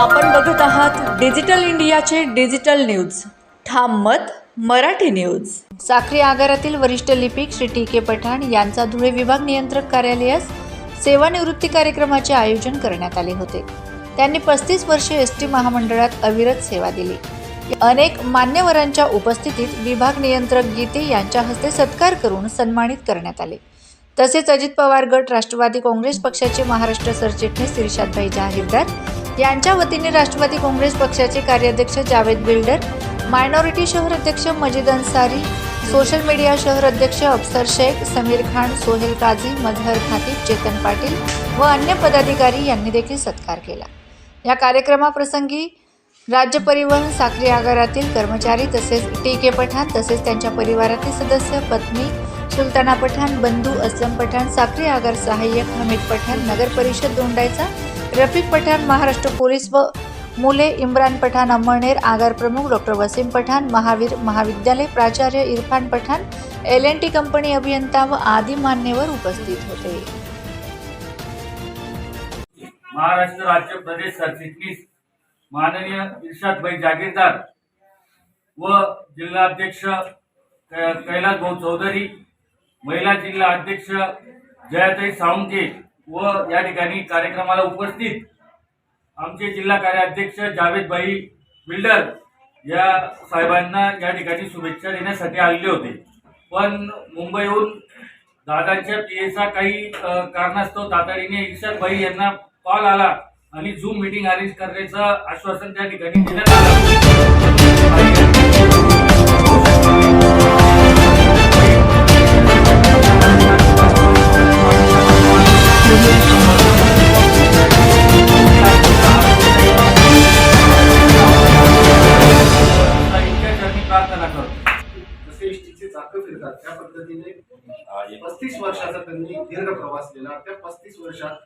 आपण बघत आहात डिजिटल इंडियाचे डिजिटल न्यूज. ठाम मत मराठी न्यूज. साखरी आगारातील वरिष्ठ लिपिक श्री टी के पठाण यांचा धुळे विभाग नियंत्रक कार्यालयास सेवानिवृत्ती कार्यक्रमाचे आयोजन करण्यात आले होते. त्यांनी पस्तीस वर्षे एस टी महामंडळात अविरत सेवा दिली. अनेक मान्यवरांच्या उपस्थितीत विभाग नियंत्रक गीते यांच्या हस्ते सत्कार करून सन्मानित करण्यात आले. तसेच अजित पवार गट राष्ट्रवादी काँग्रेस पक्षाचे महाराष्ट्र सरचिटणीस इर्शादभाई जहागीरदार यांच्या वतीने राष्ट्रवादी काँग्रेस पक्षाचे कार्याध्यक्ष जावेद बिल्डर मायनॉरिटी शहर अध्यक्ष मजिद अन्सारी सोशल मीडिया शहर अध्यक्ष अफसर शेख समीर खान सोहेल काझी मजहर खातीब चेतन पाटील व अन्य पदाधिकारी यांनी देखील सत्कार केला. या कार्यक्रमाप्रसंगी राज्य परिवहन साखरी आगारातील कर्मचारी तसेच टी के पठाण तसेच त्यांच्या परिवारातील सदस्य पत्नी सुलताना पठाण बंधू असलम पठाण साखरी आगार सहाय्यक हमीद पठाण नगर परिषद दोंडायचा रफिक पठाण महाराष्ट्र पोलीस व मुले इम्रान पठाण अंमळनेर आगार प्रमुख डॉक्टर वसीम पठाण महावीर महाविद्यालय प्राचार्य Irfan Pathan L N T company अभियंता व आदी मान्यवर उपस्थित होते. महाराष्ट्र राज्य प्रदेश सरचिटणीस माननीय इर्षादभाई जागीरदार व जिल्हाध्यक्ष अध्यक्ष कैलास भाऊ चौधरी महिला जिल्हा अध्यक्ष जयाताई साळुंके व या ठिकाणी कार्यक्रमाला उपस्थित आमचे जिल्हा कार्याध्यक्ष जावेदभाई बिल्डर या साहेबांना या ठिकाणी शुभेच्छा देण्यासाठी आलेले होते. पण मुंबईहून दादांच्या पीएचा काही कारणास्तव तातडीने इर्षदभाई यांना कॉल आला आणि झूम मीटिंग अरेंज करण्याचं आश्वासन त्या ठिकाणी देण्यात आलं. पद्धतीने पस्तीस वर्षाचा त्यांनी दीर्घ प्रवास केला. त्या पस्तीस वर्षात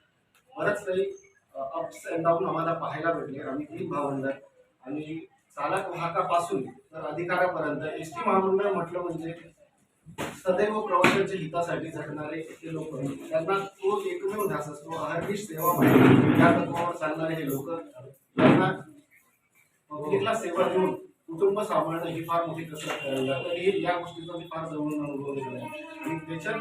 बरंच काही अप्स अँड डाऊन आम्हाला पाहायला भेटले. आम्ही तीन भावंड आणि चालक वाहकापासून तर अधिकारापर्यंत एस टी महामंडळ म्हटलं म्हणजे सदैव प्रवाशांच्या हितासाठी झटणारे ते लोक. त्यांना तो एकमेव ध्यास असतो. अहर्निश सेवा या तत्वावर चालणारे हे लोक. त्यांना पब्लिकला सेवा देऊन कुटुंब सांभाळणं ही फार मोठी कसरत करायला लागतं. आणि हे- या गोष्टीचा मी फार जवळून अनुभव घेतला आहे. आणि त्याच्यात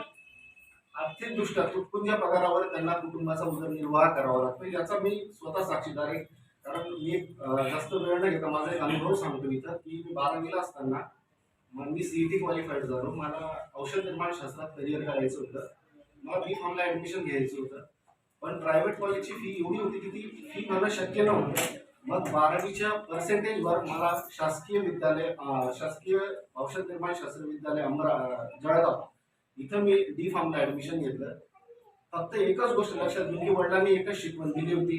आर्थिकदृष्ट्या तुटपुंज्या पगारावर त्यांना कुटुंबाचा उदरनिर्वाह करावा लागतो. याचा मी स्वतः साक्षीदार आहे. कारण मी जास्त वेळ न घेता माझा एक अनुभव सांगतो इथं की मी बारावीला असताना मग मी सीईटी क्वालिफाईड झालो. मला औषध निर्माण शास्त्रात करिअर करायचं होतं. मला बी फॉर्मला ॲडमिशन घ्यायचं होतं. पण प्रायव्हेट कॉलेजची फी एवढी होती की ती फी मला शक्य नव्हती. मग बारावीच्या पर्सेंटेजवर मला शासकीय विद्यालय शासकीय औषध निर्माण शास्त्र विद्यालय अमरा जळगाव इथं मी डी फार्मला ऍडमिशन घेतलं. फक्त एकच गोष्ट लक्षात घेऊन की वडिलांनी एकच शिकवण दिली होती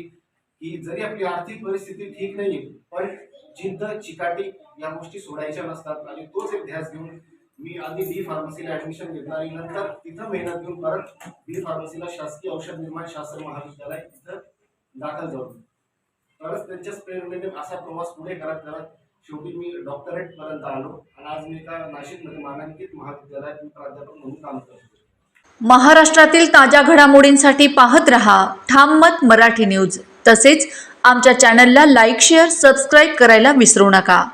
की जरी आपली आर्थिक परिस्थिती ठीक नाही पण जिद्द चिकाटी या गोष्टी सोडायच्या नसतात आणि तोच एक ध्यास घेऊन मी आधी डी फार्मसीला ऍडमिशन घेतलं आणि नंतर तिथं मेहनत घेऊन परत बी फार्मसीला शासकीय औषध निर्माण शास्त्र महाविद्यालय इथं दाखल झालो. तरच त्यांच्याच प्रेरणेने असा प्रवास पुढे करत करत शेवटी मी डॉक्टरेट पर्यंत आलो. आणि आज मी एका नाशिकमध्ये मानांकित महाविद्यालयात मी प्राध्यापक म्हणून काम करतो महाराष्ट्रातील ताज्या घडामोडींसाठी पाहत रहा ठाम मत मराठी न्यूज. तसेच आमच्या चॅनलला लाईक शेअर सबस्क्राईब करायला विसरू नका.